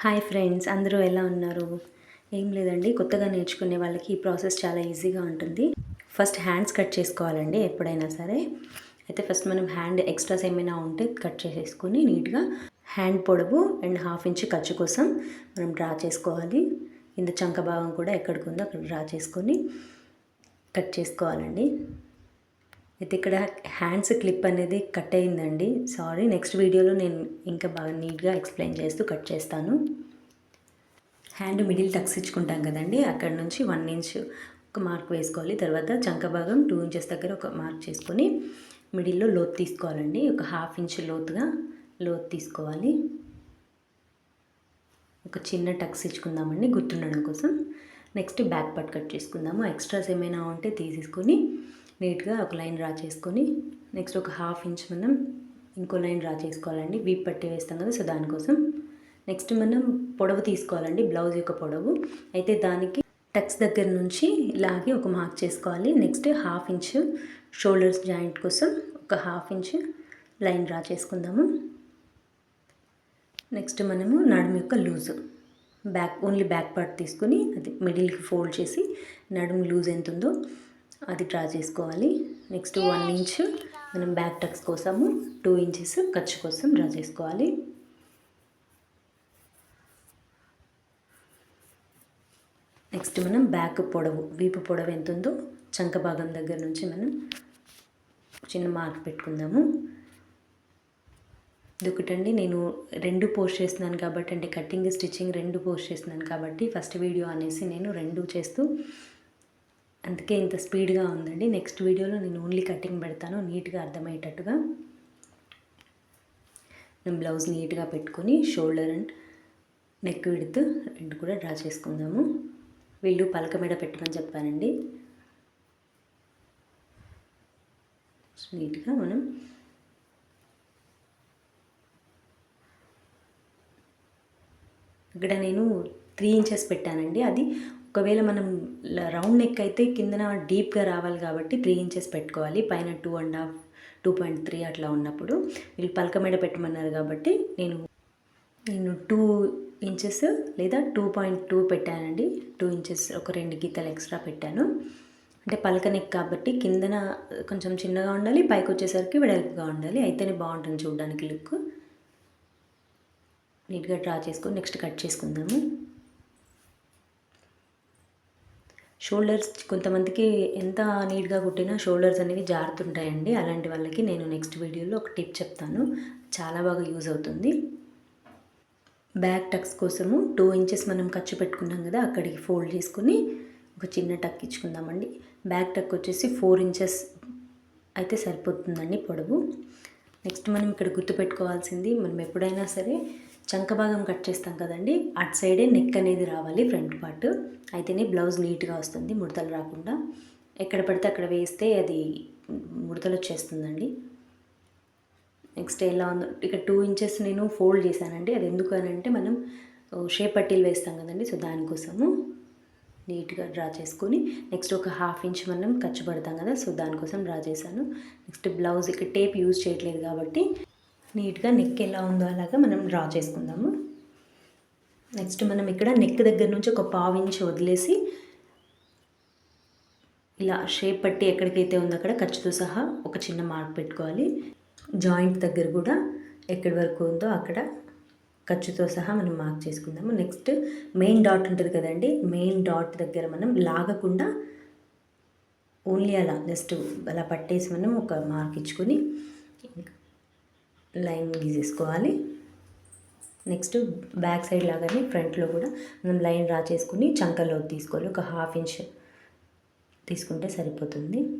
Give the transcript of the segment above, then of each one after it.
Hi friends అందరూ ఎలా ఉన్నారు? ఏం లేదండి కొత్తగా నేర్చుకునే వాళ్ళకి ఈ ప్రాసెస్ చాలా ఈజీగా ఉంటుంది. ఫస్ట్ హ్యాండ్స్ కట్ చేసుకోవాలండి ఎప్పుడైనా సరే. అయితే ఫస్ట్ మనం హ్యాండ్ ఎక్స్ట్రాస్ ఏమైనా ఉంటే కట్ చేసేసుకొని నీట్గా హ్యాండ్ పొడవు అండ్ హాఫ్ ఇంచ్ ఖర్చు కోసం మనం డ్రా చేసుకోవాలి. ఇంత చంక భాగం కూడా ఎక్కడికి ఉందో అక్కడ డ్రా చేసుకొని కట్ చేసుకోవాలండి. అయితే ఇక్కడ హ్యాండ్స్ క్లిప్ అనేది కట్ అయిందండి. సారీ నెక్స్ట్ వీడియోలో నేను ఇంకా బాగా నీట్గా ఎక్స్ప్లెయిన్ చేస్తూ కట్ చేస్తాను. హ్యాండ్ మిడిల్ టక్స్ ఇచ్చుకుంటాం కదండి. అక్కడ నుంచి వన్ ఇంచ్ ఒక మార్క్ వేసుకోవాలి. తర్వాత చంక భాగం టూ ఇంచెస్ దగ్గర ఒక మార్క్ చేసుకొని మిడిల్లో లోతు తీసుకోవాలండి. ఒక హాఫ్ ఇంచ్ లోతుగా లోతు తీసుకోవాలి. ఒక చిన్న టక్స్ ఇచ్చుకుందామండి గుర్తుండడం కోసం. నెక్స్ట్ బ్యాక్ పట్ కట్ చేసుకుందాము. ఎక్స్ట్రాస్ ఏమైనా ఉంటే తీసేసుకొని నీట్గా ఒక లైన్ డ్రా చేసుకొని నెక్స్ట్ ఒక హాఫ్ ఇంచ్ మనం ఇంకో లైన్ డ్రా చేసుకోవాలండి. వీప్ పట్టి వేస్తాం కదా సో దానికోసం నెక్స్ట్ మనం పొడవు తీసుకోవాలండి బ్లౌజ్ యొక్క పొడవు. అయితే దానికి టక్స్ దగ్గర నుంచి లాగి ఒక మార్క్ చేసుకోవాలి. Next half inch shoulders joint కోసం ఒక హాఫ్ ఇంచ్ లైన్ డ్రా చేసుకుందాము. నెక్స్ట్ మనము నడుము యొక్క loose back only back part తీసుకుని అది మిడిల్కి ఫోల్డ్ చేసి నడుము లూజ్ ఎంత ఉందో అది డ్రా చేసుకోవాలి. నెక్స్ట్ వన్ ఇంచ్ మనం బ్యాక్ టక్స్ కోసము టూ ఇంచెస్ ఖర్చు కోసం డ్రా చేసుకోవాలి. నెక్స్ట్ మనం బ్యాక్ పొడవు వీపు పొడవు ఎంత ఉందో చంక భాగం దగ్గర నుంచి మనం చిన్న మార్క్ పెట్టుకుందాము. ఇదొకటండి నేను రెండు పోస్ట్ చేస్తున్నాను కాబట్టి అంటే కటింగ్ స్టిచ్చింగ్ రెండు పోస్ట్ చేస్తున్నాను కాబట్టి ఫస్ట్ వీడియో అనేసి నేను రెండు చేస్తూ అందుకే ఇంత స్పీడ్గా ఉందండి. నెక్స్ట్ వీడియోలో నేను ఓన్లీ కటింగ్ పెడతాను. నీట్గా అర్థమయ్యేటట్టుగా. నేను బ్లౌజ్ నీట్గా పెట్టుకొని షోల్డర్ అండ్ నెక్ విడుతూ రెండు కూడా డ్రా చేసుకుందాము. వీళ్ళు పలక మీద పెట్టమని చెప్పానండి. నీట్గా మనం ఇక్కడ నేను త్రీ ఇంచెస్ పెట్టానండి. అది ఒకవేళ మనం రౌండ్ నెక్ అయితే కిందన డీప్గా రావాలి కాబట్టి త్రీ ఇంచెస్ పెట్టుకోవాలి. పైన two and half two point three అట్లా ఉన్నప్పుడు వీళ్ళు పలక మీద పెట్టమన్నారు కాబట్టి నేను నేను టూ ఇంచెస్ లేదా టూ పాయింట్ టూ పెట్టానండి. టూ ఇంచెస్ ఒక రెండు గీతలు ఎక్స్ట్రా పెట్టాను. అంటే పలక నెక్ కాబట్టి కిందన కొంచెం చిన్నగా ఉండాలి పైకి వచ్చేసరికి వెడల్పుగా ఉండాలి. అయితేనే బాగుంటుంది చూడడానికి లుక్. నీట్గా డ్రా చేసుకొని నెక్స్ట్ కట్ చేసుకుందాము. షోల్డర్స్ కొంతమందికి ఎంత నీట్గా కుట్టినా షోల్డర్స్ అనేవి జారుతుంటాయండి. అలాంటి వాళ్ళకి నేను నెక్స్ట్ వీడియోలో ఒక టిప్ చెప్తాను. చాలా బాగా యూజ్ అవుతుంది. బ్యాక్ టక్స్ కోసము టూ ఇంచెస్ మనం ఖర్చు పెట్టుకున్నాం కదా అక్కడికి ఫోల్డ్ చేసుకుని ఒక చిన్న టక్ ఇచ్చుకుందామండి. బ్యాక్ టక్ వచ్చేసి ఫోర్ ఇంచెస్ అయితే సరిపోతుందండి పొడవు. నెక్స్ట్ మనం ఇక్కడ గుర్తుపెట్టుకోవాల్సింది మనం ఎప్పుడైనా సరే చంక భాగం కట్ చేస్తాం కదండి అటు సైడే నెక్ అనేది రావాలి ఫ్రంట్ పార్ట్ అయితేనే బ్లౌజ్ నీట్గా వస్తుంది ముడతలు రాకుండా. ఎక్కడ పడితే అక్కడ వేస్తే అది ముడతలు వచ్చేస్తుందండి. నెక్స్ట్ ఎలా ఉందో ఇక్కడ టూ ఇంచెస్ నేను ఫోల్డ్ చేశానండి. అది ఎందుకు అని అంటే మనం షేప్ పట్టీలు వేస్తాం కదండి సో దానికోసము నీట్గా డ్రా చేసుకొని నెక్స్ట్ ఒక హాఫ్ ఇంచ్ మనం ఖర్చు పడతాం కదా సో దానికోసం డ్రా చేశాను. నెక్స్ట్ బ్లౌజ్ ఇక్కడ టేప్ యూజ్ చేయట్లేదు కాబట్టి నీట్గా నెక్ ఎలా ఉందో అలాగా మనం డ్రా చేసుకుందాము. నెక్స్ట్ మనం ఇక్కడ నెక్ దగ్గర నుంచి ఒక పావు ఇంచ్ వదిలేసి ఇలా షేప్ పట్టి ఎక్కడికైతే ఉందో అక్కడ ఖర్చుతో సహా ఒక చిన్న మార్క్ పెట్టుకోవాలి. జాయింట్ దగ్గర కూడా ఎక్కడి వరకు ఉందో అక్కడ ఖర్చుతో సహా మనం మార్క్ చేసుకుందాము. నెక్స్ట్ మెయిన్ డాట్ ఉంటుంది కదండి మెయిన్ డాట్ దగ్గర మనం లాగకుండా ఓన్లీ అలా జస్ట్ అలా పట్టేసి మనం ఒక మార్క్ ఇచ్చుకొని లైన్ గీసేసుకోవాలి. నెక్స్ట్ బ్యాక్ సైడ్ లాగానే ఫ్రంట్లో కూడా మనం లైన్ డ్రా చేసుకుని చంకలో తీసుకోవాలి. ఒక హాఫ్ ఇంచ్ తీసుకుంటే సరిపోతుంది.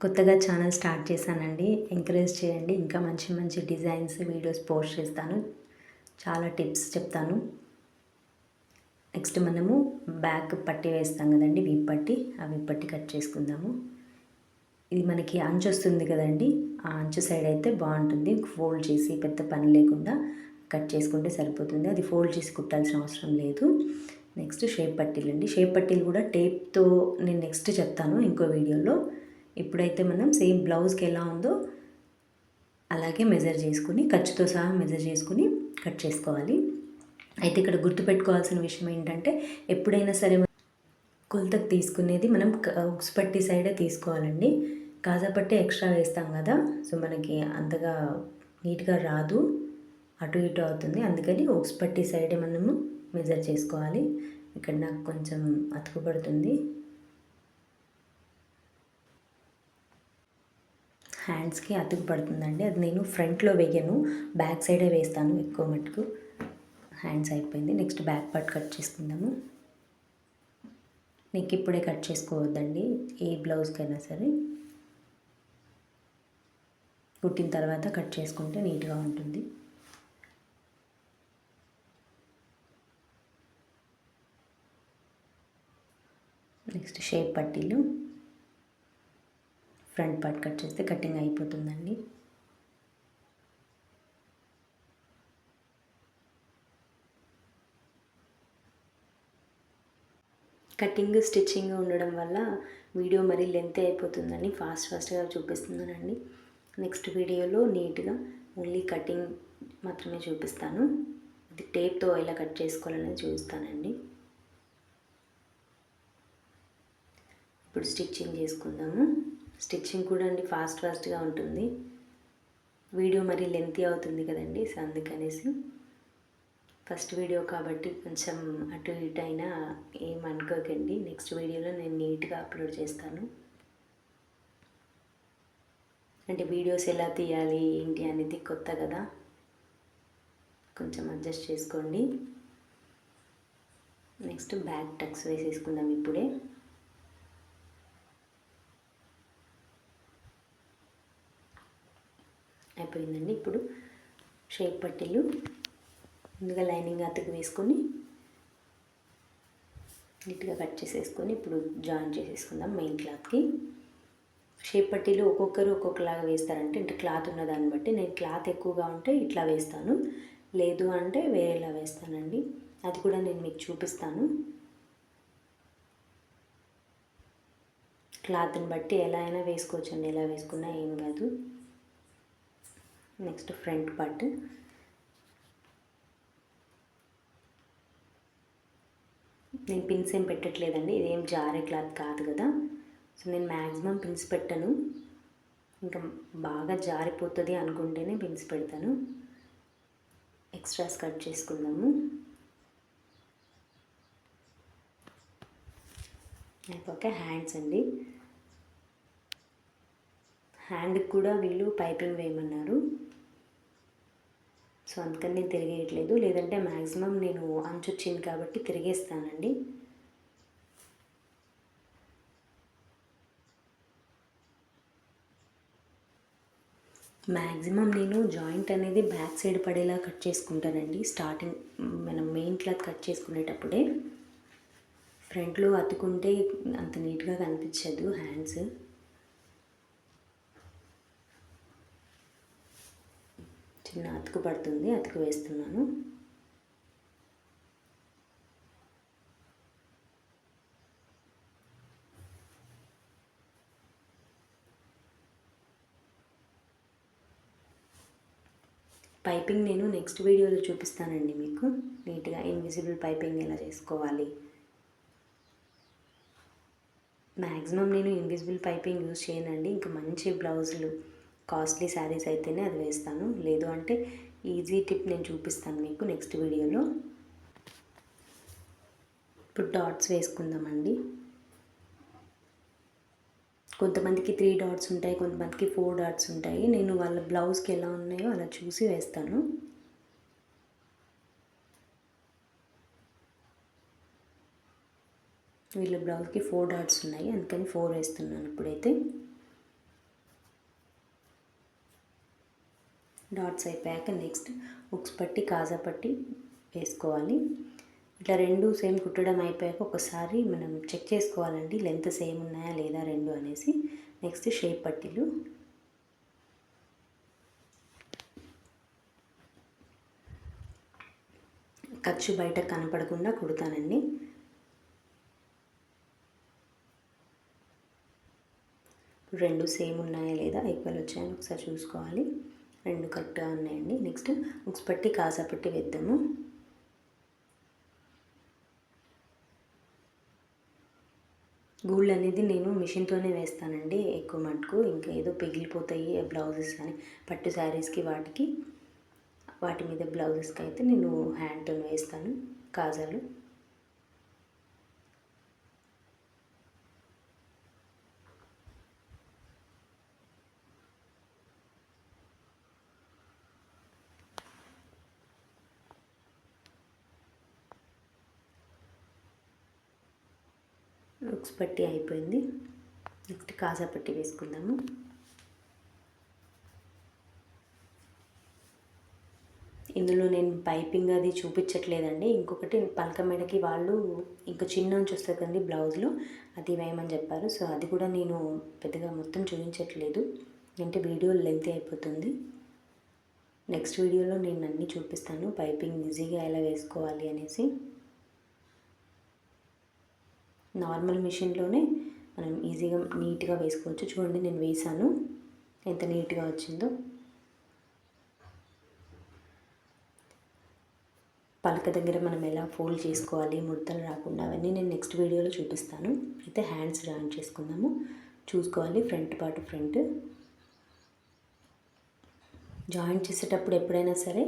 కొత్తగా ఛానల్ స్టార్ట్ చేశానండి. ఎంకరేజ్ చేయండి. ఇంకా మంచి మంచి డిజైన్స్ వీడియోస్ పోస్ట్ చేస్తాను. చాలా టిప్స్ చెప్తాను. నెక్స్ట్ మనము బ్యాక్ పట్టి వేస్తాం కదండి. విప్పట్టి ఆ విప్పట్టి కట్ చేసుకుందాము. ఇది మనకి అంచు వస్తుంది కదండి. ఆ అంచు సైడ్ అయితే బాగుంటుంది. ఫోల్డ్ చేసి పెద్ద పని లేకుండా కట్ చేసుకుంటే సరిపోతుంది. అది ఫోల్డ్ చేసి కుట్టాల్సిన అవసరం లేదు. నెక్స్ట్ షేప్ పట్టీలు అండి. షేప్ పట్టీలు కూడా టేప్తో నేను నెక్స్ట్ చెప్తాను ఇంకో వీడియోలో. ఇప్పుడైతే మనం సేమ్ బ్లౌజ్కి ఎలా ఉందో అలాగే మెజర్ చేసుకుని ఖర్చుతో సహా మెజర్ చేసుకుని కట్ చేసుకోవాలి. అయితే ఇక్కడ గుర్తుపెట్టుకోవాల్సిన విషయం ఏంటంటే ఎప్పుడైనా సరే కొలతకు తీసుకునేది మనం ఉక్స్ పట్టి సైడే తీసుకోవాలండి. కాజాపట్టి ఎక్స్ట్రా వేస్తాం కదా సో మనకి అంతగా నీట్గా రాదు అటు ఇటు అవుతుంది. అందుకని ఉక్స్ పట్టి సైడే మనము మెజర్ చేసుకోవాలి. ఇక్కడ నాకు కొంచెం అతుకుపడుతుంది హ్యాండ్స్కి అతుకు పడుతుందండి. అది నేను ఫ్రంట్లో వేయను బ్యాక్ సైడే వేస్తాను ఎక్కువ మటుకు. హ్యాండ్స్ అయిపోయింది. నెక్స్ట్ బ్యాక్ పార్ట్ కట్ చేసుకుందాము. నీకు ఇప్పుడే కట్ చేసుకోవద్దండి ఏ బ్లౌజ్కైనా సరే. పుట్టిన తర్వాత కట్ చేసుకుంటే నీట్గా ఉంటుంది. నెక్స్ట్ షేప్ పట్టీలు. ఫ్రంట్ పార్ట్ కట్ చేస్తే కటింగ్ అయిపోతుందండి. కటింగ్ స్టిచ్చింగ్ ఉండడం వల్ల వీడియో మరీ లెంత్ అయిపోతుందని ఫాస్ట్ ఫాస్ట్గా చూపిస్తున్నానండి నెక్స్ట్ వీడియోలో నీట్గా ఓన్లీ కటింగ్ మాత్రమే చూపిస్తాను. అది టేప్తో ఎలా కట్ చేసుకోవాలనేది చూపిస్తానండి. ఇప్పుడు స్టిచ్చింగ్ చేసుకుందాము. స్టిచ్చింగ్ కూడా అండి ఫాస్ట్ ఫాస్ట్గా ఉంటుంది. వీడియో మరీ లెంతీ అవుతుంది కదండి సో అందుకనేసి. ఫస్ట్ వీడియో కాబట్టి కొంచెం అటు ఇటు అయినా ఏం అనుకోకండి. నెక్స్ట్ వీడియోలో నేను నీట్గా అప్లోడ్ చేస్తాను. అంటే వీడియోస్ ఎలా తీయాలి ఏంటి అనేది కొత్త కదా. కొంచెం అడ్జస్ట్ చేసుకోండి. నెక్స్ట్ బ్యాక్ టక్స్ వేసేసుకుందాం ఇప్పుడే. అయిపోయిందండి ఇప్పుడు షేప్ పట్టీలు ముందుగా లైనింగ్ అతుకు వేసుకొని నీట్గా కట్ చేసేసుకొని ఇప్పుడు జాయిన్ చేసేసుకుందాం మెయిన్ క్లాత్కి షేప్ పట్టీలు ఒక్కొక్కరు ఒక్కొక్కలాగా వేస్తారంటే ఇంటి క్లాత్ ఉన్న దాన్ని బట్టి. నేను క్లాత్ ఎక్కువగా ఉంటే ఇట్లా వేస్తాను. లేదు అంటే వేరేలా వేస్తానండి. అది కూడా నేను మీకు చూపిస్తాను. క్లాత్ని బట్టి ఎలా అయినా వేసుకోవచ్చండి. ఎలా వేసుకున్నా ఏం కాదు. Next front part. నేను పిన్స్ ఏం పెట్టట్లేదండి. ఇదేం జారే క్లాత్ కాదు కదా. సో నేను మ్యాక్సిమం పిన్స్ పెట్టను. ఇంకా బాగా జారిపోతుంది అనుకుంటేనే పిన్స్ పెడతాను. ఎక్స్ట్రాస్ కట్ చేసుకుందాము. అయిపోక హ్యాండ్స్ అండి. హ్యాండ్కి కూడా వీళ్ళు పైపింగ్ వేయమన్నారు. సో అందుకని నేను తిరిగేయట్లేదు. లేదంటే మ్యాక్సిమం నేను అంచు వచ్చింది కాబట్టి తిరిగేస్తానండి. మ్యాక్సిమం నేను జాయింట్ అనేది బ్యాక్ సైడ్ పడేలా కట్ చేసుకుంటానండి. స్టార్టింగ్ మనం మెయిన్ క్లాత్ కట్ చేసుకునేటప్పుడే ఫ్రంట్లో అతుకుంటే అంత నీట్గా కనిపించదు హ్యాండ్స్. చిన్న అతుకు పడుతుంది అతుకు వేస్తున్నాను. పైపింగ్ నేను నెక్స్ట్ వీడియోలో చూపిస్తానండి మీకు. నీట్గా ఇన్విజిబుల్ పైపింగ్ ఎలా చేసుకోవాలి? మ్యాక్సిమం నేను ఇన్విజిబుల్ పైపింగ్ యూజ్ చేయనండి. ఇంకా మంచి బ్లౌజులు కాస్ట్లీ శారీస్ అయితేనే అది వేస్తాను. లేదు అంటే ఈజీ టిప్ నేను చూపిస్తాను మీకు నెక్స్ట్ వీడియోలో. ఇప్పుడు డాట్స్ వేసుకుందామండి. కొంతమందికి త్రీ డాట్స్ ఉంటాయి కొంతమందికి ఫోర్ డాట్స్ ఉంటాయి. నేను వాళ్ళ బ్లౌజ్కి ఎలా ఉన్నాయో అలా చూసి వేస్తాను. వీళ్ళ బ్లౌజ్కి ఫోర్ డాట్స్ ఉన్నాయి అందుకని ఫోర్ వేస్తున్నాను ఇప్పుడైతే. డాట్స్ అయిపోయాక నెక్స్ట్ ఉక్స్ పట్టి కాజా పట్టి వేసుకోవాలి. ఇట్లా రెండు సేమ్ కుట్టడం అయిపోయాక ఒకసారి మనం చెక్ చేసుకోవాలండి లెంత్ సేమ్ ఉన్నాయా లేదా రెండు అనేసి. నెక్స్ట్ షేప్ పట్టీలు. ఖర్చు బయట కనపడకుండా కుడతానండి. రెండు సేమ్ ఉన్నాయా లేదా ఈక్వల్ వచ్చాయని ఒకసారి చూసుకోవాలి. రెండు కరెక్ట్గా ఉన్నాయండి. నెక్స్ట్ ఉక్స్ పట్టి కాజా పట్టి వేద్దాము. గూళ్ళు అనేది నేను మిషన్తోనే వేస్తానండి. ఎక్కువ మటుకు ఇంకా ఏదో పిగిలిపోతాయి బ్లౌజెస్ కానీ పట్టు శారీస్కి వాటికి వాటి మీద బ్లౌజెస్కి అయితే నేను హ్యాండ్తో వేస్తాను కాజాలు. ఉక్స్ పట్టి అయిపోయింది. నెక్స్ట్ కాజా పట్టి వేసుకుందాము. ఇందులో నేను పైపింగ్ అది చూపించట్లేదండి. ఇంకొకటి పలక మెడకి వాళ్ళు ఇంకా చిన్న నుంచి వస్తుంది కదండి బ్లౌజ్లో. అది వేయమని చెప్పారు. సో అది కూడా నేను పెద్దగా మొత్తం చూపించట్లేదు. అంటే వీడియో లెంత్ అయిపోతుంది. నెక్స్ట్ వీడియోలో నేను అన్నీ చూపిస్తాను. పైపింగ్ ఈజీగా ఎలా వేసుకోవాలి అనేసి. నార్మల్ మిషన్లోనే మనం ఈజీగా నీట్గా వేసుకోవచ్చు. చూడండి నేను వేసాను ఎంత నీట్గా వచ్చిందో. పలక దగ్గర మనం ఎలా ఫోల్డ్ చేసుకోవాలి ముడతలు రాకుండా అవన్నీ నేను నెక్స్ట్ వీడియోలో చూపిస్తాను. అయితే హ్యాండ్స్ జాయిన్ చేసుకుందాము. చూసుకోవాలి ఫ్రంట్ పార్ట్ ఫ్రంట్. జాయిన్ చేసేటప్పుడు ఎప్పుడైనా సరే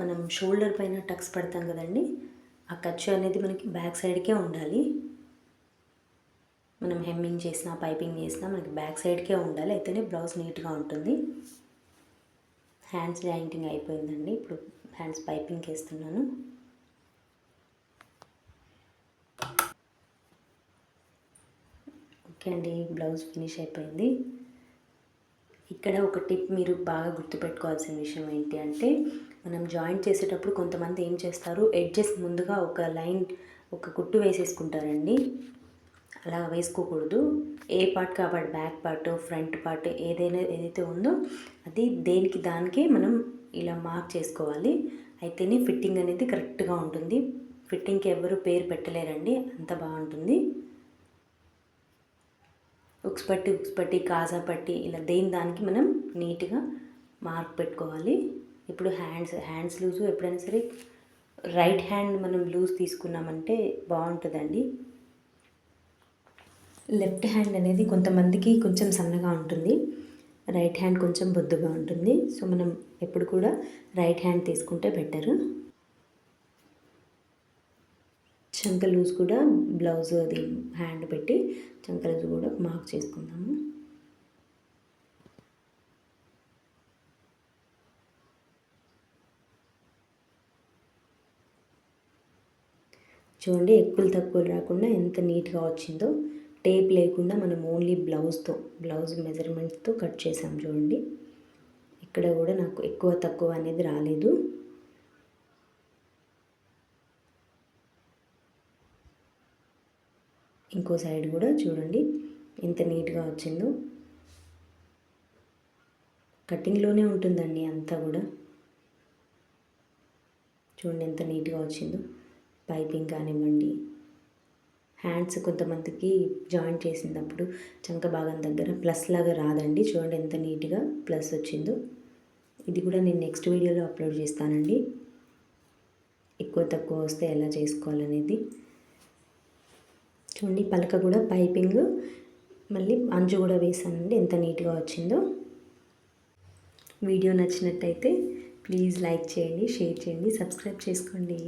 మనం షోల్డర్ పైన టక్స్ పడతాం కదండి. ఆ ఖర్చు అనేది మనకి బ్యాక్ సైడ్కే ఉండాలి. మనం హెమ్మింగ్ చేసినా పైపింగ్ చేసినా మనకి బ్యాక్ సైడ్కే ఉండాలి. అయితేనే బ్లౌజ్ నీట్గా ఉంటుంది. హ్యాండ్స్ జాయింటింగ్ అయిపోయిందండి. ఇప్పుడు హ్యాండ్స్ పైపింగ్ వేస్తున్నాను. ఓకే అండి బ్లౌజ్ ఫినిష్ అయిపోయింది. ఇక్కడ ఒక టిప్ మీరు బాగా గుర్తుపెట్టుకోవాల్సిన విషయం ఏంటి అంటే మనం జాయింట్ చేసేటప్పుడు కొంతమంది ఏం చేస్తారు ఎడ్జెస్ ముందుగా ఒక లైన్ ఒక కుట్టు వేసేసుకుంటారండి. అలా వేసుకోకూడదు. ఏ పార్ట్ కాబట్టి బ్యాక్ పార్ట్ ఫ్రంట్ పార్ట్ ఏదైనా ఏదైతే ఉందో అది దేనికి దానికే మనం ఇలా మార్క్ చేసుకోవాలి. అయితేనే ఫిట్టింగ్ అనేది కరెక్ట్గా ఉంటుంది. ఫిట్టింగ్కి ఎవరు పేరు పెట్టలేరండి. అంత బాగుంటుంది. ఉక్స్ పట్టి ఉక్స్ పట్టి కాజా పట్టి ఇలా దేని దానికి మనం నీట్గా మార్క్ పెట్టుకోవాలి. ఇప్పుడు హ్యాండ్స్ హ్యాండ్స్ లూజు ఎప్పుడైనా సరే రైట్ హ్యాండ్ మనం లూజ్ తీసుకున్నామంటే బాగుంటుందండి. లెఫ్ట్ హ్యాండ్ అనేది కొంతమందికి కొంచెం సన్నగా ఉంటుంది. రైట్ హ్యాండ్ కొంచెం బొద్దుగా ఉంటుంది. సో మనం ఎప్పుడు కూడా రైట్ హ్యాండ్ తీసుకుంటే బెటర్. చంక లూజ్ కూడా బ్లౌజ్ అది హ్యాండ్ పెట్టి చంక లూజ్ కూడా మార్క్ చేసుకుందాము. చూడండి ఎక్కువలు తక్కువలు రాకుండా ఎంత నీట్గా వచ్చిందో. టేప్ లేకుండా మనం ఓన్లీ బ్లౌజ్తో బ్లౌజ్ మెజర్మెంట్స్తో కట్ చేసాం చూడండి. ఇక్కడ కూడా నాకు ఎక్కువ తక్కువ అనేది రాలేదు. ఇంకో సైడ్ కూడా చూడండి ఎంత నీట్గా వచ్చిందో. కటింగ్లోనే ఉంటుందండి అంతా కూడా. చూడండి ఎంత నీట్గా వచ్చిందో. పైపింగ్ కానివ్వండి హ్యాండ్స్ కొంతమందికి జాయింట్ చేసినప్పుడు చంక భాగం దగ్గర ప్లస్ లాగా రాదండి. చూడండి ఎంత నీట్గా ప్లస్ వచ్చిందో. ఇది కూడా నేను నెక్స్ట్ వీడియోలో అప్లోడ్ చేస్తానండి. ఎక్కువ తక్కువ వస్తే ఎలా చేసుకోవాలనేది. చూడండి పలక కూడా పైపింగ్. మళ్ళీ అంచు కూడా వేసానండి ఎంత నీట్గా వచ్చిందో. వీడియో నచ్చినట్టయితే ప్లీజ్ లైక్ చేయండి షేర్ చేయండి సబ్స్క్రైబ్ చేసుకోండి.